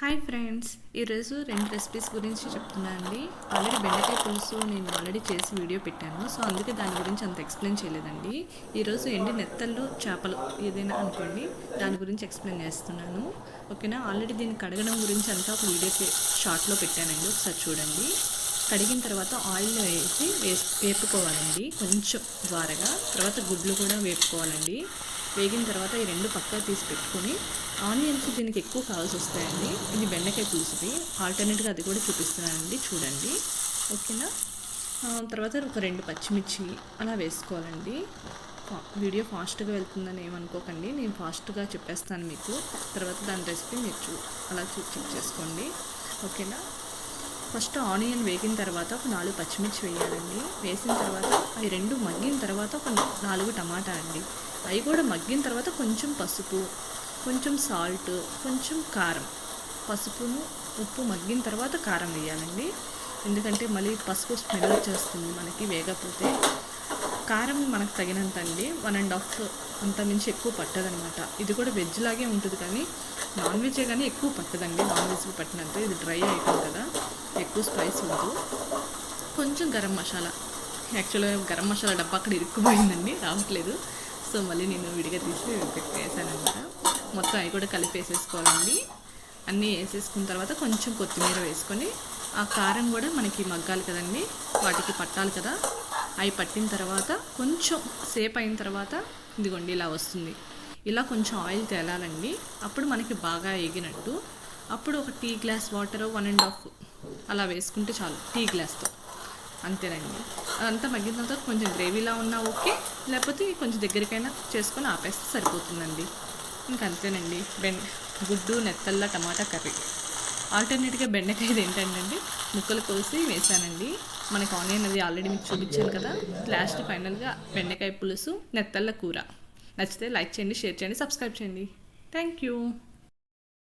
Hi friends ఈరోజు రెండు recipes గురించి చెప్తున్నా అండి ఆల్రెడీ బెండకాయ పులుసు నేను ఆల్రెడీ చేసి వీడియో పెట్టాను. సో అందుకే దాని గురించి అంత ఎక్స్ప్లెయిన్ చేయలేదండి. ఈరోజు ఎండి నెత్తళ్ళు చేపలు ఏదైనా అనుకోండి దాని గురించి ఎక్స్ప్లెయిన్ చేస్తున్నాను. ఓకేనా? ఆల్రెడీ దీన్ని కడగడం గురించి అంతా ఒక వీడియో షార్ట్లో పెట్టానండి. ఒకసారి చూడండి. కడిగిన తర్వాత ఆయిల్ వేసి వేసి వేపుకోవాలండి. కొంచెం ద్వారగా తర్వాత గుడ్లు కూడా వేపుకోవాలండి. వేగిన తర్వాత ఈ రెండు పక్కా తీసి పెట్టుకొని ఆనియన్స్ దీనికి ఎక్కువ కావాల్సి వస్తాయండి. ఇది బెండకాయ పులుసుది ఆల్టర్నేట్గా అది కూడా చూపిస్తున్నానండి. చూడండి. ఓకేనా? తర్వాత ఒక రెండు పచ్చిమిర్చి అలా వేసుకోవాలండి. వీడియో ఫాస్ట్గా వెళ్తుందని ఏమనుకోకండి. నేను ఫాస్ట్గా చెప్పేస్తాను మీకు. తర్వాత దాని రెసిపీ మీరు చూ అలా చూ చెక్ చేసుకోండి. ఓకేనా? ఫస్ట్ ఆనియన్ వేగిన తర్వాత ఒక నాలుగు పచ్చిమిర్చి వేయాలండి. వేసిన తర్వాత అవి రెండు మగ్గిన తర్వాత ఒక నాలుగు టమాటా అండి. అవి కూడా మగ్గిన తర్వాత కొంచెం పసుపు కొంచెం సాల్ట్ కొంచెం కారం. పసుపును ఉప్పు మగ్గిన తర్వాత కారం వేయాలండి. ఎందుకంటే మళ్ళీ పసుపు స్మెల్ వచ్చేస్తుంది మనకి వేగపోతే. కారం మనకు తగినంత అండి వన్ అండ్ హాఫ్ అంత మించి ఎక్కువ పట్టదనమాట ఇది కూడా వెజ్ లాగే ఉంటుంది కానీ నాన్ వెజే కానీ ఎక్కువ పట్టదండి. నాన్ వెజ్ పట్టినంత ఇది డ్రై ఐటమ్ కదా. ఎక్కువ స్పైస్ ఉండదు కొంచెం గరం మసాలా. యాక్చువల్గా గరం మసాలా డబ్బా అక్కడ ఇరుక్కుపోయిందండి. రావట్లేదు. సో మళ్ళీ నేను విడిగా తీసి వేసానమాట మొత్తం అవి కూడా కలిపి వేసేసుకోవాలండి. అన్నీ వేసేసుకున్న తర్వాత కొంచెం కొత్తిమీర వేసుకొని ఆ కారం కూడా మనకి మగ్గాలి కదండి. వాటికి పట్టాలి కదా. అవి పట్టిన తర్వాత కొంచెం సేపు అయిన తర్వాత ఇదిగోండి ఇలా వస్తుంది. ఇలా కొంచెం ఆయిల్ తేలాలండి. అప్పుడు మనకి బాగా ఎగినట్టు అప్పుడు ఒక tea glass water one and half అలా వేసుకుంటే చాలు. టీ గ్లాస్తో. అంతేనండి. అదంతా మగ్గిన తర్వాత కొంచెం గ్రేవీలా ఉన్నా ఓకే. లేకపోతే కొంచెం దగ్గరికైనా చేసుకొని ఆపేస్తే సరిపోతుందండి. ఇంకా అంతేనండి. బెండ గుడ్డు నెత్తల్ల టమాటా కర్రీ. ఆల్టర్నేట్గా బెండకాయది ఏంటంటే ముక్కలు కోసి వేసానండి. మనకి ఆనియన్ అది ఆల్రెడీ మీకు చూపించాను కదా. లాస్ట్ ఫైనల్గా బెండకాయ పులుసు నెత్తళ్ళ కూర. నచ్చితే లైక్ చేయండి షేర్ చేయండి సబ్స్క్రైబ్ చేయండి. Thank you